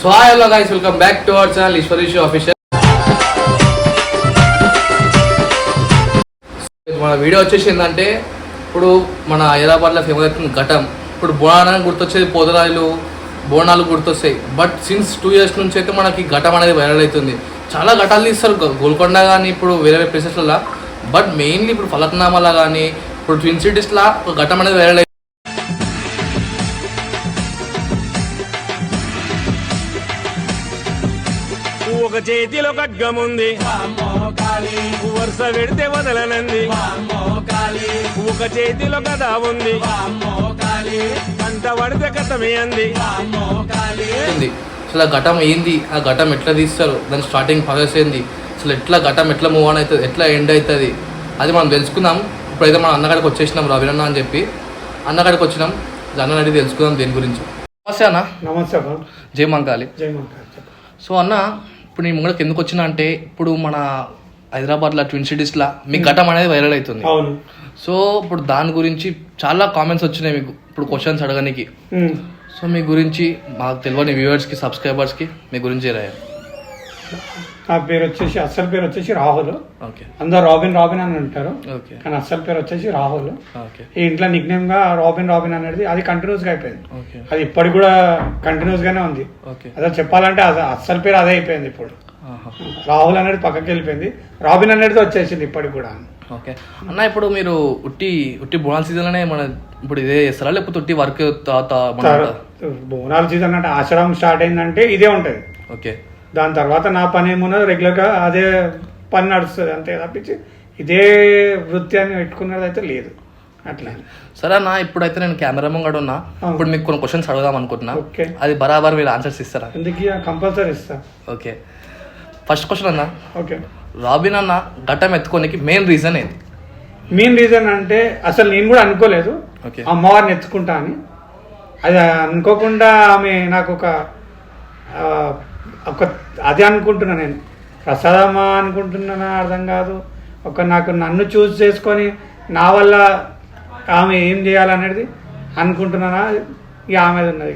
So hi hello guys welcome back to our channel Eshwari show official మన video వచ్చేసి ఏంటంటే ఇప్పుడు మన హైదరాబాద్లో ఫేమస్ అవుతుంది ఘటం. ఇప్పుడు బోనాలని గుర్తొచ్చేది పోదరాయిలు బోనాలు గుర్తొస్తాయి. బట్ సిన్స్ టూ ఇయర్స్ నుంచి అయితే మనకి ఘటం అనేది వైరల్ అవుతుంది. చాలా ఘటాలు తీస్తారు. గోల్కొండ కానీ ఇప్పుడు వేరే వేరే ప్లేసెస్లలో బట్ మెయిన్లీ ఇప్పుడు ఫలక్నామాలో కానీ ఇప్పుడు ట్విన్ సిటీస్లో ఘటం అనేది వైరల్ ఒక చేతిలో ఖడ్గముంది. వరుస పెడితే వదలనంది. ఒక చేతిలో కథ ఉంది. కంట పడితే కథమే అంది. ఉంది. అసలు ఆ ఘటం ఏంది? ఆ ఘటం ఎట్లా తీస్తారు? దాని స్టార్టింగ్ ప్రాసెస్ ఏంది? అసలు ఎట్లా ఘటం ఎట్లా మూవ్ ఆన్ అవుతుంది ఎట్లా ఎండ్ అవుతుంది అది మనం తెలుసుకుందాం. ఇప్పుడైతే మనం అన్నగాడికి వచ్చేసినాం రవిరన్న అని చెప్పి. అన్నగాడికి వచ్చినాం. అన్న అడిగి తెలుసుకుందాం దేని గురించి. నమస్తే అన్న. నమస్తే అబ్బా జై మంకాలి జై మంకాళ చెప్పు సో అన్న ఇప్పుడు నేను ముంగడకి ఎందుకు వచ్చినా అంటే ఇప్పుడు మన హైదరాబాద్లో ట్విన్ సిటీస్లో మీ ఘటం అనేది వైరల్ అవుతుంది. అవును. సో ఇప్పుడు దాని గురించి చాలా కామెంట్స్ వచ్చినాయి మీకు ఇప్పుడు క్వశ్చన్స్ అడగడానికి. సో మీ గురించి మాకు తెలియని వ్యూవర్స్కి సబ్స్క్రైబర్స్కి మీ గురించి రాయ. నా పేరు వచ్చేసి అసలు పేరు వచ్చేసి రాహుల్. అందరు రాబిన్ రాబిన్ అని అంటారు కానీ అసలు పేరు వచ్చేసి రాహుల్. ఈ ఇంట్లో నిక్నేమ్గా రాబిన్ రాబిన్ అనేది అది కంటిన్యూస్గా అయిపోయింది అది ఇప్పటికి కూడా కంటిన్యూస్ గానే ఉంది అసలు చెప్పాలంటే అస- అస్సలు పేరు అదే అయిపోయింది ఇప్పుడు. రాహుల్ అనేది పక్కకి వెళ్ళిపోయింది. రాబిన్ అనేది వచ్చేసింది ఇప్పటికి కూడా. ఓకే. అన్న ఇప్పుడు మీరు ఉట్టి ఉట్టి బోనాల సీజన్లోనే మన ఇప్పుడు ఇదే చేస్తారా? లేకపోతే ఉట్టి వర్క్ బోనాల సీజన్ అంటే ఆషాఢం స్టార్ట్ అయిందంటే ఇదే ఉంటది. ఓకే. దాని తర్వాత నా పని ఏమున్నది రెగ్యులర్గా అదే పని నడుస్తుంది అంతే తప్పించి ఇదే వృత్తి అని పెట్టుకున్నది అయితే లేదు. అట్లా. సరే అన్న ఇప్పుడైతే నేను కెమెరా ముంగడు ఉన్నా. ఇప్పుడు మీకు కొన్ని క్వశ్చన్స్ అడుగుదాం అనుకుంటున్నా. ఓకే. అది బరాబర్ మీరు ఆన్సర్స్ ఇస్తారా? ఎందుకు కంపల్సరీ ఇస్తా. ఓకే. ఫస్ట్ క్వశ్చన్ అన్న. ఓకే. రాబిన్ అన్న ఘటం ఎత్తుకోనికి మెయిన్ రీజన్ ఏంది? మెయిన్ రీజన్ అంటే అసలు నేను కూడా అనుకోలేదు. ఓకే. అమ్మవారిని ఎత్తుకుంటా అని. అది అనుకోకుండా ఆమె నాకు ఒక ఒక అదే అనుకుంటున్నా నేను. ప్రసాదమా అనుకుంటున్నానా అర్థం కాదు. ఒక నాకు నన్ను చూస్ చేసుకొని నా వల్ల ఆమె ఏం చేయాలనేది అనుకుంటున్నానా? ఇక ఆమె ఉన్నది.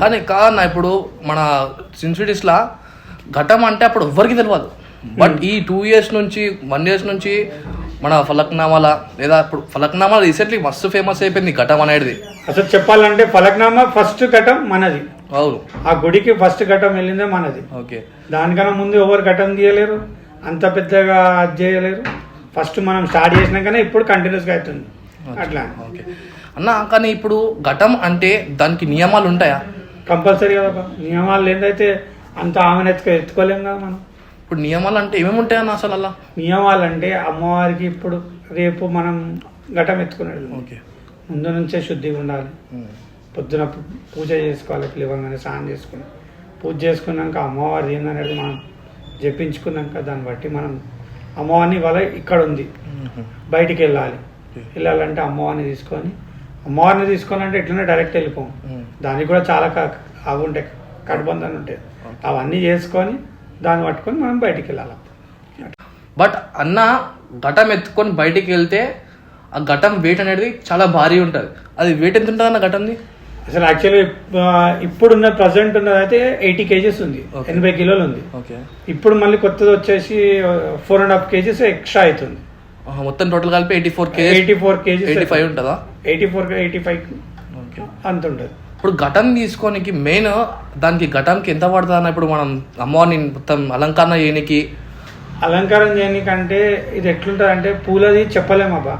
కానీ కాదన్న ఇప్పుడు మన సిన్సిటీస్లా ఘటం అంటే అప్పుడు ఎవ్వరికి తెలియదు బట్ ఈ టూ ఇయర్స్ నుంచి వన్ ఇయర్స్ నుంచి మన ఫలక్నామాల లేదా ఇప్పుడు ఫలక్నామా రీసెంట్లీ మస్తు ఫేమస్ అయిపోయింది ఘటం అనేది. అసలు చెప్పాలంటే ఫలక్నామా ఫస్ట్ ఘటం మనది. అవును. ఆ గుడికి ఫస్ట్ ఘటం వెళ్ళిందే మనది. ఓకే. దానికన్నా ముందు ఎవరు ఘటం తీయలేరు? అంత పెద్దగా అది చేయలేరు. ఫస్ట్ మనం స్టార్ట్ చేసినాకనే ఇప్పుడు కంటిన్యూస్గా అవుతుంది. అట్లా. ఓకే. అన్న కానీ ఇప్పుడు ఘటం అంటే దానికి నియమాలు ఉంటాయా? కంపల్సరీ కదా నియమాలు ఏందైతే అంత ఆమెను ఎత్తుకో ఎత్తుకోలేం కదా మనం. ఇప్పుడు నియమాలు అంటే ఏమేమి ఉంటాయన్న అసలు అలా? నియమాలు అంటే అమ్మవారికి ఇప్పుడు రేపు మనం ఘటం ఎత్తుకునేది. ఓకే. ముందు నుంచే శుద్ధిగా ఉండాలి. పొద్దున పూజ చేసుకోవాలి పిలవగానే స్నానం చేసుకుని పూజ చేసుకున్నాక అమ్మవారి ఏందనేది మనం జపించుకున్నాక దాన్ని బట్టి మనం అమ్మవారిని ఇవాళ ఇక్కడ ఉంది బయటికి వెళ్ళాలి వెళ్ళాలంటే అమ్మవారిని తీసుకొని అమ్మవారిని తీసుకొని అంటే ఎట్లనే డైరెక్ట్ వెళ్ళిపోం. దానికి కూడా చాలా అవి ఉంటాయి కడుబంధన ఉంటాయి. అవన్నీ చేసుకొని దాన్ని పట్టుకొని మనం బయటికి వెళ్ళాలి బట్ అన్న ఘటం ఎత్తుకొని బయటికి వెళ్తే ఆ ఘటం వెయిట్ అనేది చాలా భారీ ఉంటుంది. అది వెయిట్ ఎంత ఉంటుంది అన్న ఘటంది? అసలు యాక్చువల్లీ ఇప్పుడున్న ప్రజెంట్ ఉన్నది అయితే ఎయిటీ కేజెస్ ఉంది. ఎనభై కిలోలు ఉంది. ఓకే. ఇప్పుడు మళ్ళీ కొత్తది వచ్చేసి four and half kgs extra అవుతుంది. మొత్తం టోటల్ కలిపి eighty four kg eighty four kgs eighty five ఉంటుందా? Eighty four eighty five okay. అంత ఉంటుంది ఇప్పుడు ఘటం తీసుకోనికి మెయిన్ దానికి ఘటంకి ఎంత పడుతుంది అన్న ఇప్పుడు మనం అమ్మవారిని మొత్తం అలంకరణ చేయనికి? అలంకారం చేయడానికంటే ఇది ఎట్లుంటుంది అంటే పూలది చెప్పలేము అబ్బా.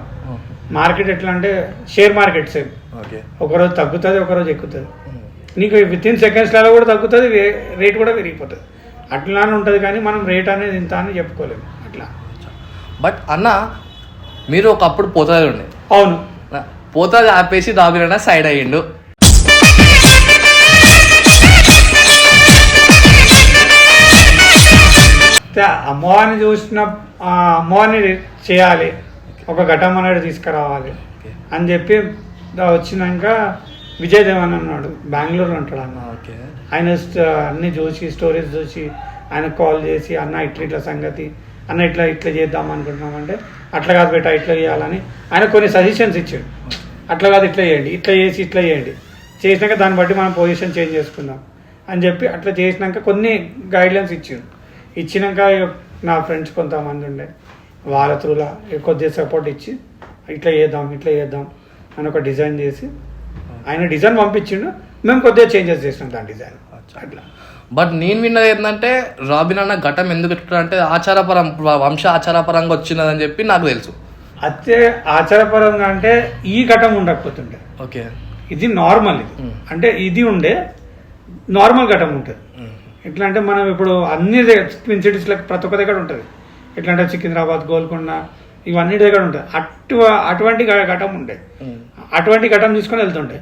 మార్కెట్ ఎట్లా అంటే షేర్ మార్కెట్ సేమ్. ఒకరోజు తగ్గుతుంది ఒకరోజు ఎక్కుతుంది. నీకు విత్ ఇన్ సెకండ్స్లలో కూడా తగ్గుతుంది రేట్ కూడా పెరిగిపోతుంది. అట్లానే ఉంటుంది కానీ మనం రేట్ అనేది ఇంత అని చెప్పుకోలేము. అట్లా. బట్ అన్న మీరు ఒకప్పుడు పోతుంది ఉండే. అవును. పోతుంది ఆపేసి దాబిన సైడ్ అయ్యిండు. అమ్మవారిని చూసిన అమ్మవారిని చేయాలి. ఒక ఘటం అనేది తీసుకురావాలి. అని చెప్పి దా వచ్చినాక విజయ్ దేవన్ అన్నాడు. బెంగళూరులో ఉంటాడు అన్న. ఓకే. ఆయన అన్ని చూసి స్టోరీస్ చూసి ఆయన కాల్ చేసి అన్న ఇట్లా ఇట్లా సంగతి అన్న ఇట్లా ఇట్లా చేద్దాం అనుకుంటున్నామంటే అట్లా కాదు బెట ఇట్లా చేయాలని. ఆయన కొన్ని సజెషన్స్ ఇచ్చాడు. అట్లా కాదు ఇట్లా చేయండి ఇట్లా చేసి ఇట్లా చేయండి. చేసినాక దాన్ని బట్టి మనం పొజిషన్ చేంజ్ చేసుకుందాం. అని చెప్పి అట్లా చేసినాక కొన్ని గైడ్లైన్స్ ఇచ్చారు ఇచ్చినాక నా ఫ్రెండ్స్ కొంతమంది ఉండే. వాళ్ళ త్రూలా కొద్దిగా సపోర్ట్ ఇచ్చి ఇట్లా చేద్దాం ఇట్లా చేద్దాం. అని ఒక డిజైన్ చేసి ఆయన డిజైన్ పంపించిండు. మేము కొద్దిగా చేంజెస్ చేసినాం దాని డిజైన్. అట్లా. బట్ నేను విన్నది ఏంటంటే రాబిన్ అన్న ఘటం ఎందుకు అంటే ఆచారపరం వంశ ఆచారపరంగా వచ్చినదని చెప్పి నాకు తెలుసు. అయితే ఆచారపరంగా అంటే ఈ ఘటం ఉండకపోతుండే. ఓకే. ఇది నార్మల్ ఇది. అంటే ఇది ఉండే నార్మల్ ఘటం ఉంటుంది. ఎట్లా అంటే మనం ఇప్పుడు అన్ని ట్విన్ సిటీస్లకు ప్రతి ఒక్క దగ్గర ఉంటుంది. ఎట్లా అంటే సికింద్రాబాద్ గోల్కొండ ఇవన్నీ దగ్గర ఉంటుంది అటు అటువంటి ఘటం ఉండే. అటువంటి ఘటం తీసుకొని వెళ్తుండే.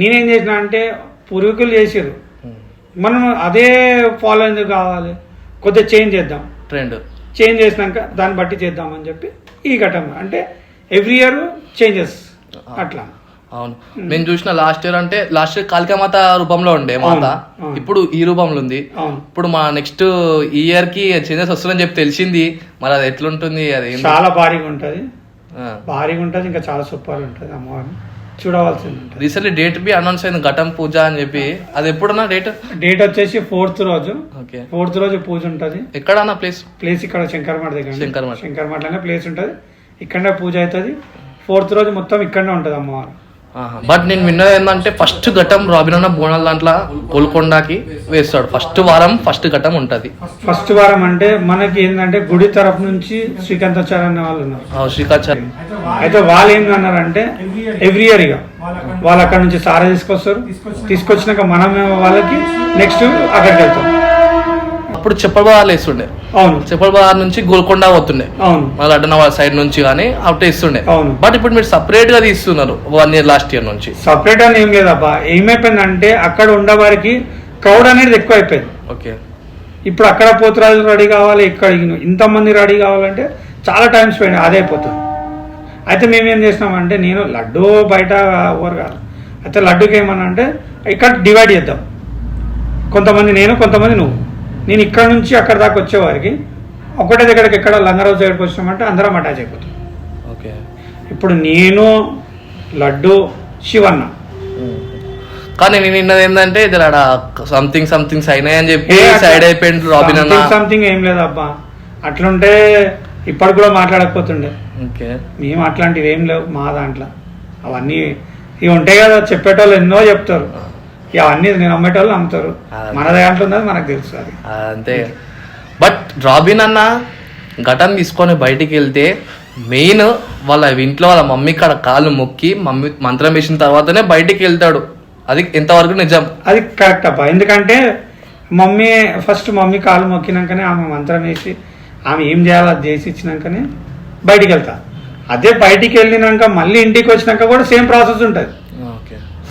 నేనేం చేసిన అంటే పూర్వీకులు చేసారు మనం అదే ఫాలో ఎందుకు కావాలి? కొద్దిగా చేంజ్ చేద్దాం. ట్రెండ్. చేంజ్ చేసినాక దాన్ని బట్టి చేద్దామని చెప్పి ఈ ఘటన అంటే ఎవ్రీ ఇయర్ చేంజెస్ అట్లా. అవును. నేను చూసిన లాస్ట్ ఇయర్ అంటే లాస్ట్ ఇయర్ కాళికామాత రూపంలో ఉండే మాత. ఇప్పుడు ఈ రూపంలో ఉంది. ఇప్పుడు మా నెక్స్ట్ ఇయర్కి చేంజెస్ వస్తుందని చెప్పి తెలిసింది. మరి అది ఎట్లుంటుంది అది? చాలా భారీగా ఉంటుంది. భారీగా ఉంటుంది ఇంకా చాలా సూపర్ ఉంటుంది అమ్మవారిని. చూడవలసింది రీసెంట్లీ డేట్ బి అనౌన్స్ అయింది ఘటం పూజ అని చెప్పి. అది ఎప్పుడన్నా డేట్? డేట్ వచ్చేసి ఫోర్త్ రోజు. ఓకే. ఫోర్త్ రోజు పూజ ఉంటుంది. ఎక్కడన్నా ప్లేస్? ప్లేస్ ఇక్కడ శంకర్మఠ దగ్గర శంకరమఠ. శంకర్మఠలోనే ప్లేస్ ఉంటుంది. ఇక్కడనే పూజ అవుతుంది. ఫోర్త్ రోజు మొత్తం ఇక్కడనే ఉంటుంది అమ్మవారు. బట్ నేను విన్నది ఏంటంటే ఫస్ట్ ఘటం రాబిన్ అన్న బోనాల దాంట్లో గోల్కొండకి వేస్తాడు. ఫస్ట్ వారం ఫస్ట్ ఘటం ఉంటది. ఫస్ట్ వారం అంటే మనకి ఏంటంటే గుడి తరపు నుంచి శ్రీకాంతాచార్య అనే వాళ్ళు ఉన్నారు. ఆ, శ్రీకాచార్య అయితే వాళ్ళు ఏం అన్నారంటే ఎవ్రీ ఇయర్ ఇక వాళ్ళు అక్కడ నుంచి సారా తీసుకొస్తారు. తీసుకొచ్చినాక మనం వాళ్ళకి నెక్స్ట్ అక్కడికి వెళ్తాం. అప్పుడు వేస్తుండే అవును. చెప్పల బజార్ నుంచి గోల్కొండ పోతుండే. అవును. మళ్ళీ అడ్డనవాళ్ళ సైడ్ నుంచి కానీ అవుట్ ఇస్తుండే. అవును. బట్ ఇప్పుడు మీరు సపరేట్గా తీస్తున్నారు వన్ ఇయర్ లాస్ట్ ఇయర్ నుంచి. సపరేట్ అని ఏం లేదబ్బా. ఏమైపోయిందంటే అక్కడ ఉండేవారికి క్రౌడ్ అనేది ఎక్కువ అయిపోయింది ఓకే ఇప్పుడు అక్కడ పోతురాజులు రెడీ కావాలి ఇక్కడ ఇంతమంది రెడీ కావాలంటే చాలా టైం స్పెండ్ అదే అయిపోతుంది. అయితే మేమేం చేసినామంటే నేను లడ్డు బయట ఎవరు కాదు. అయితే లడ్డుకి ఏమన్నా అంటే ఇక్కడ డివైడ్ చేద్దాం. కొంతమంది నేను కొంతమంది నువ్వు. నేను ఇక్కడ నుంచి అక్కడ దాకా వచ్చేవారికి ఒకటే దగ్గరికి ఎక్కడ లంగరాజు దగ్గరికి వచ్చినామంటే అందరం అటాచ్ అయిపోతాం. ఓకే. ఇప్పుడు నేను లడ్డు శివన్న. కానీ నేను విన్నది ఏంటంటే ఇది సంథింగ్ సంథింగ్స్ అని చెప్పి సైడ్ అయిపోయింది రాబిన్ అన్న. సంథింగ్ ఏం లేదబ్బా అట్లుంటే ఇప్పటికి కూడా మాట్లాడకపోతుండే. ఓకే. మేము అట్లాంటివి ఏం లేవు మా దాంట్లో. అవన్నీ ఇవి ఉంటాయి కదా చెప్పేటోళ్ళు ఎన్నో చెప్తారు. ఇక అవన్నీ నేను అమ్మేటోళ్ళు నమ్ముతారు. అదే. మన దాంట్లో ఉన్నది మనకు తెలుసు అది. అంతే. బట్ రాబిన్ అన్న ఘటన తీసుకొని బయటికి వెళ్తే మెయిన్ వాళ్ళ ఇంట్లో వాళ్ళ మమ్మీ కాడ కాళ్ళు మొక్కి మమ్మీ మంత్రం వేసిన తర్వాతనే బయటికి వెళ్తాడు. అది ఎంతవరకు నిజం? అది కరెక్ట్ అబ్బా. ఎందుకంటే మమ్మీ ఫస్ట్ మమ్మీ కాలు మొక్కినాకనే ఆమె మంత్రం వేసి ఆమె ఏం చేయాలో అది చేసి ఇచ్చినాకనే బయటికి వెళ్తా. అదే బయటికి వెళ్ళినాక మళ్ళీ ఇంటికి వచ్చినాక కూడా సేమ్ ప్రాసెస్ ఉంటుంది.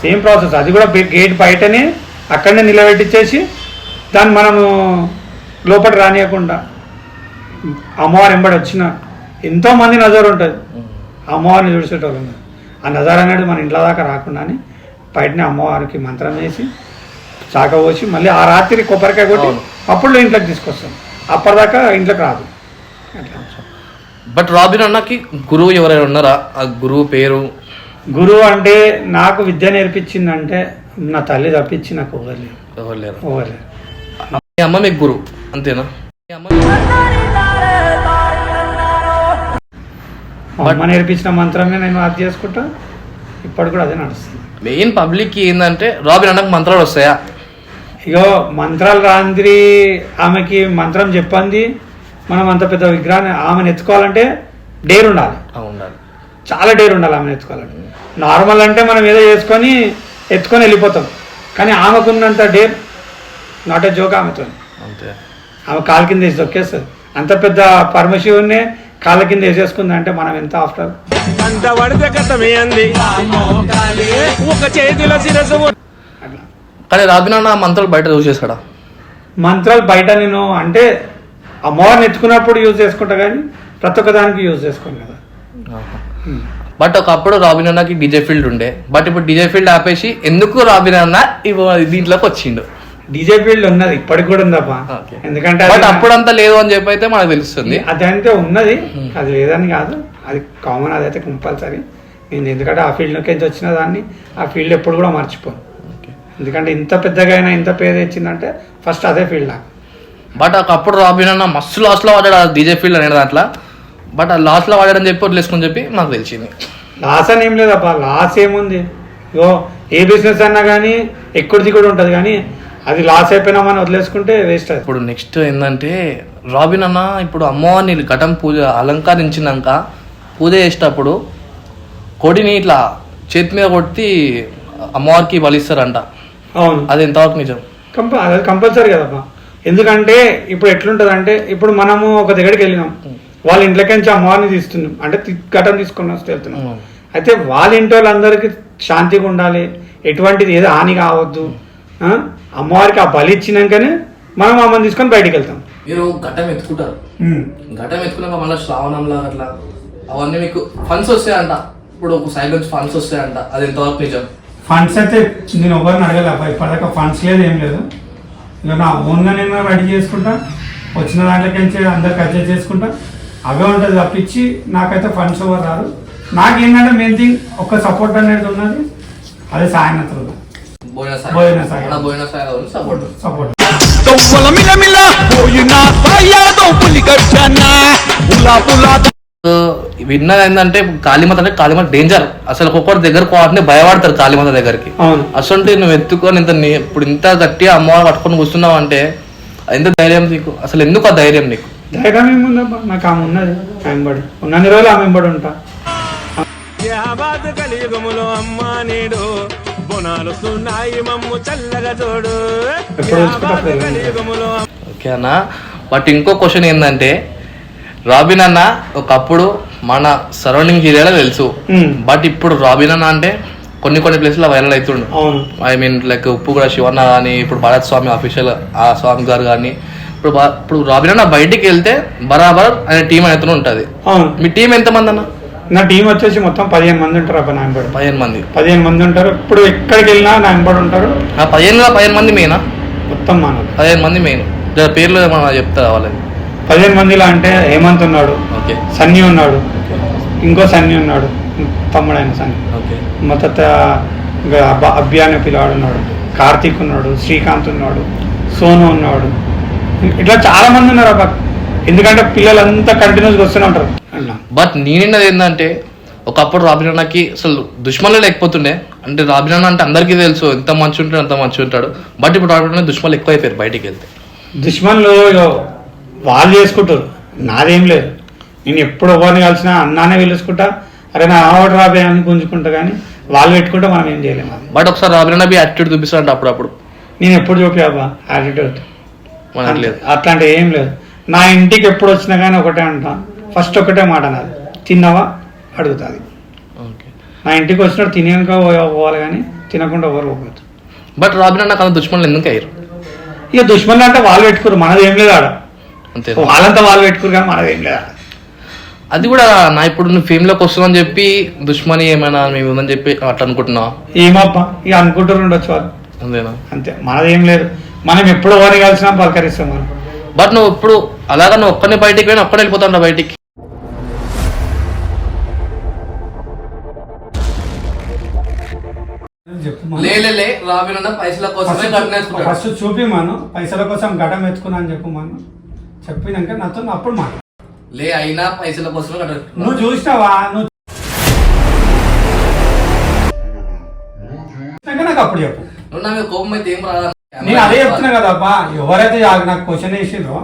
Same process. అది కూడా గేట్ బయటనే అక్కడనే నిలబెట్టించేసి దాన్ని మనము లోపల రానియకుండా అమ్మవారు ఎంబడి వచ్చిన ఎంతో మంది నజర్ ఉంటుంది అమ్మవారిని చూసేటోళ్ళు. ఆ నజర్ అనేది మన ఇంట్లో దాకా రాకుండా అని బయటనే అమ్మవారికి మంత్రం వేసి చాక పోసి మళ్ళీ ఆ రాత్రి కొబ్బరికాయ కొట్టి. అప్పుడు ఇంట్లోకి తీసుకొస్తాం. అప్పటిదాకా ఇంట్లోకి రాదు. అట్లా బట్ రాబిన్ అన్నకి గురువు ఎవరైనా ఉన్నారా? ఆ గురువు పేరు గురువు అంటే నాకు విద్య నేర్పించిందంటే నా తల్లి తప్పించి నాకు మీ అమ్మ మీకు గురువు అంతేనా? మీ అమ్మ మా అమ్మ నేర్పించిన మంత్రమే నేను అది చేసుకుంటా ఇప్పటి కూడా అదే నడుస్తుంది. మెయిన్ పబ్లిక్ ఏంటంటే రాబిన్ అన్నకు మంత్రాలు వస్తాయా? ఇగో మంత్రాలు రాంద్రి ఆమెకి మంత్రం చెప్పింది మనం అంత పెద్ద విగ్రహాన్ని ఆమెను ఎత్తుకోవాలంటే డేర్ ఉండాలి. ఉండాలి. చాలా డేర్ ఉండాలి ఆమెను ఎత్తుకోవాలంటే నార్మల్ అంటే మనం ఏదో చేసుకొని ఎత్తుకొని వెళ్ళిపోతాం. కానీ ఆమెకున్నంత డేర్ నాట్ ఏ జోక్ ఆమెతో అంతే. ఆమె కాలు కింద వేసి దొక్కేస్తుంది. అంత పెద్ద పరమశివున్నే కాళ్ళ కింద వేసేసుకుంది అంటే మనం ఎంత ఆఫ్టర్ అంత పడితే కట్టమే అంది. ఒక చేతిలో శిరసు ఉ- అట్లా. కానీ రాబిన్ మంత్రాలు బయట చూసేసాడా మంత్రాలు బయట నేను అంటే అమ్మవారిని ఎత్తుకున్నప్పుడు యూజ్ చేసుకుంటా కానీ ప్రతి ఒక్క దానికి యూజ్ చేసుకోను కదా. బట్ ఒకప్పుడు రాబిన్ అన్నకి డీజే ఫీల్డ్ ఉండే. బట్ ఇప్పుడు డీజే ఫీల్డ్ ఆపేసి ఎందుకు రాబిన్ అన్న దీంట్లోకి వచ్చిండు. డీజే ఫీల్డ్ ఉన్నది ఇప్పటికి కూడా ఓకే. ఎందుకంటే బట్ అప్పుడంతా లేదు అని చెప్పి అయితే మనకు తెలుస్తుంది. అదంతే ఉన్నది. అది లేదని కాదు. అది కామన్ అదైతే కంపల్సరీ నేను ఎందుకంటే ఆ ఫీల్డ్లోకి వచ్చిన దాన్ని ఆ ఫీల్డ్ ఎప్పుడు కూడా మర్చిపోను. ఎందుకంటే ఇంత పెద్దగా అయినా ఇంత పేరు తెచ్చిందంటే ఫస్ట్ అదే ఫీల్డ్ నాకు. బట్ అప్పుడు రాబిన్ అన్న మస్తు లాస్ట్లో వాడాడు డీజే ఫీల్డ్ అనే దాంట్లో. బట్ ఆ లాస్ట్లో వాడాడని చెప్పి వదిలేసుకొని చెప్పి మాకు తెలిసింది. లాస్ అని ఏం లేదబ్బా లాస్ ఏముంది? ఇగో ఏ బిజినెస్ అన్నా కానీ ఎక్కువ దిగుడు ఉంటుంది కానీ అది లాస్ అయిపోయినా మనం వదిలేసుకుంటే వేస్ట్ అది. ఇప్పుడు నెక్స్ట్ ఏంటంటే రాబిన్ అన్న ఇప్పుడు అమ్మవారిని ఘటం పూజ అలంకరించినాక పూజ చేసేటప్పుడు కొడిని ఇట్లా చేతి మీద కొట్టి అమ్మవారికి బలిస్తారంట. అవును. అది ఎంతవరకు నిజం? కంప అది కంపల్సరీ కదబ్బా. ఎందుకంటే ఇప్పుడు ఎట్లుంటది అంటే ఇప్పుడు మనము ఒక దగ్గరికి వెళ్ళినాం. వాళ్ళ ఇంట్లోకి నుంచి అమ్మవారిని తీస్తున్నాం. అంటే తి- ఘటన తీసుకుని వస్తే వెళ్తున్నాం. అయితే వాళ్ళ ఇంటి వాళ్ళందరికీ శాంతిగా ఉండాలి. ఎటువంటిది ఏదో హాని కావద్దు. ఆ? అమ్మవారికి ఆ బలి ఇచ్చినాకనే మనం అమ్మని తీసుకొని బయటికి వెళ్తాం. మీరు ఘటం ఎత్తుకుంటారు. ఘటం ఎత్తుకున్నాక మళ్ళీ శ్రావణంలా అట్లా అవన్నీ మీకు ఫండ్స్ వస్తాయంట. ఇప్పుడు ఒక సైడ్ నుంచి ఫండ్స్ వస్తాయంట. అది ఎంతవరకు నిజం? ఫండ్స్ అయితే నేను ఎవరిని అడగలే అబ్బా ఇప్పటిదాకా ఫండ్స్ లేదు ఏం లేదు. ఇక నా ఓన్గా నేను రెడీ చేసుకుంటా. వచ్చిన దాంట్లోకి అందరికి అడ్జస్ట్ చేసుకుంటా. అవే ఉంటుంది తప్పించి నాకైతే ఫండ్స్ ఎవరు రాదు నాకేంటంటే మెయిన్ థింగ్ ఒక సపోర్ట్ అనేది ఉన్నది. అదే సాయనత్రులు బోయిన బోయిన సాయి. మన బోయిన సాయి సపోర్ట్ విన్నది ఏంటంటే కాళీమాత అంటే కాళీమాత డేంజర్ అసలు ఒక్కొక్కటి దగ్గర పోవాలంటే భయపడతారు కాళీమాత దగ్గరికి. అవును. అసలు నువ్వు ఎత్తుకొని ఇంత ఇప్పుడు ఇంత గట్టిగా అమ్మవారు పట్టుకొని కూర్చున్నావు అంటే ఎంత ధైర్యం నీకు? అసలు ఎందుకు ఆ ధైర్యం నీకు? ధైర్యం ఏముందబ్బా నాకు ఆమె ఉన్నది ఆమె బడి ఉన్నన్ని రోజులు ఆమె బడి ఉంటా యాబాద్ కలియుగములో అమ్మా నేడు బొనాలు సున్నాయి మమ్ము చల్లగా చూడు. కలియుగములో ఓకే అన్న బట్ ఇంకో క్వశ్చన్ ఏంటంటే రాబిన్ అన్న ఒకప్పుడు మన సరౌండింగ్ ఏరియాలో తెలుసు. బట్ ఇప్పుడు రాబిన్ అన్న అంటే కొన్ని కొన్ని ప్లేస్లో వైరల్ అవుతుండు. అవును. ఐ మీన్ లైక్ ఉప్పు కూడా శివన్న కానీ ఇప్పుడు భారత్ స్వామి అఫీషియల్ ఆ స్వామి గారు కానీ ఇప్పుడు ఇప్పుడు రాబిన్ అన్న బయటికి వెళ్తే బరాబర్ అనే టీం అయితే ఉంటుంది. అవును. మీ టీం ఎంతమంది అన్న నా టీం వచ్చేసి మొత్తం పదిహేను మంది ఉంటారు అబ్బా నాయన బడి పదిహేను మంది. పదిహేను మంది ఉంటారు. ఇప్పుడు ఎక్కడికి వెళ్ళినా నాయన బడి ఉంటారు. ఆ పదిహేనులో పదిహేను మంది మెయినా మొత్తం మానవులు. పదిహేను మంది మెయిన్ పేర్లు ఏమన్నా చెప్తారా వాళ్ళది పదిహేను మందిలో అంటే హేమంత్ ఉన్నాడు. ఓకే. సన్నీ ఉన్నాడు. ఇంకో సన్నీ ఉన్నాడు. తమ్ముడైన సన్నీ. ఓకే. మొత్తం అభ్య అనే పిల్లవాడు ఉన్నాడు. కార్తీక్ ఉన్నాడు. శ్రీకాంత్ ఉన్నాడు. సోను ఉన్నాడు. ఇట్లా చాలా మంది ఉన్నారు అబ్బా. ఎందుకంటే పిల్లలంతా కంటిన్యూస్గా వస్తూనే ఉంటారు. బట్ నేనున్నది ఏంటంటే ఒకప్పుడు రాబిన్ అన్నకి అసలు దుష్మన్లు లేకపోతుండే. అంటే రాబిన్ అన్న అంటే అందరికీ తెలుసు ఎంత మంచి ఉంటాడు అంత మంచి ఉంటాడు. బట్ ఇప్పుడు రాబిన్ అన్న దుష్మన్లు ఎక్కువ అయిపోయారు బయటికి వెళ్తే. దుష్మన్లు వాళ్ళు చేసుకుంటారు. నాదేం లేదు. నేను ఎప్పుడు ఎవరిని కలిసినా అన్నానే పిలుచుకుంటా. అరే నా ఆవిడ రాబే అని గుంజుకుంటా కానీ వాళ్ళు పెట్టుకుంటే మనం ఏం చేయలేము బట్ ఒకసారి రాబిన్ అన్న బి యాటిట్యూడ్ చూపిస్తాడంట అప్పుడప్పుడు. నేను ఎప్పుడు చూపియబ్బా యాటిట్యూడ్ మనకు లేదు. అట్లాంటి ఏం లేదు. నా ఇంటికి ఎప్పుడు వచ్చినా కానీ ఒకటే అంటా. ఫస్ట్ ఒకటే మాట నాది తిన్నావా? అడుగుతుంది. ఓకే. నా ఇంటికి వచ్చినప్పుడు తినేక పోవాలి కానీ తినకుండా ఎవరు పోకూడదు బట్ రాబిన్ అన్న కన్నా దుష్మన్లు ఎందుకు అయ్యారు? ఇక దుష్మన్లు అంటే వాళ్ళు పెట్టుకురు. మనది ఏం లేదు ఆడ. అంతే వాళ్ళంతా వాళ్ళు పెట్టుకురు కానీ మనది ఏం లేదు అది కూడా నా ఇప్పుడు నువ్వు ఫేమ్లోకి వస్తుందని చెప్పి దుష్మని ఏమైనా మేము ఉందని చెప్పి అట్లా అనుకుంటున్నావా? ఏమబ్బా? ఇక అనుకుంటారు ఉండొచ్చు వాళ్ళు. అంతేనా? అంతే. మనది ఏం లేదు. మనం ఎప్పుడు ఎవరిని కలిసినా పలకరిస్తాం మనం. బట్ నువ్వు ఇప్పుడు అలాగా నువ్వు ఒక్కనే బయటికి పోయినా ఒక్కనే వెళ్ళిపోతావు బయటికి. చెప్పు లే లే, లే రాబిన్ పైసల కోసమే ఫస్ట్ చూపిమాను పైసల కోసం ఘటం ఎత్తుకున్నా అని చెప్పమాను చెప్పినాక నాతో అప్పుడు మాట లే అయినా పైసల కట్టాడు నువ్వు చూసినావా? నువ్వు నాకు అప్పుడు చెప్పు. నువ్వు నా మీద కోపం అయితే ఏం రాదా? నేను అదే చెప్తున్నా కదా అబ్బా ఎవరైతే నాకు క్వశ్చన్ వేసిండ్రో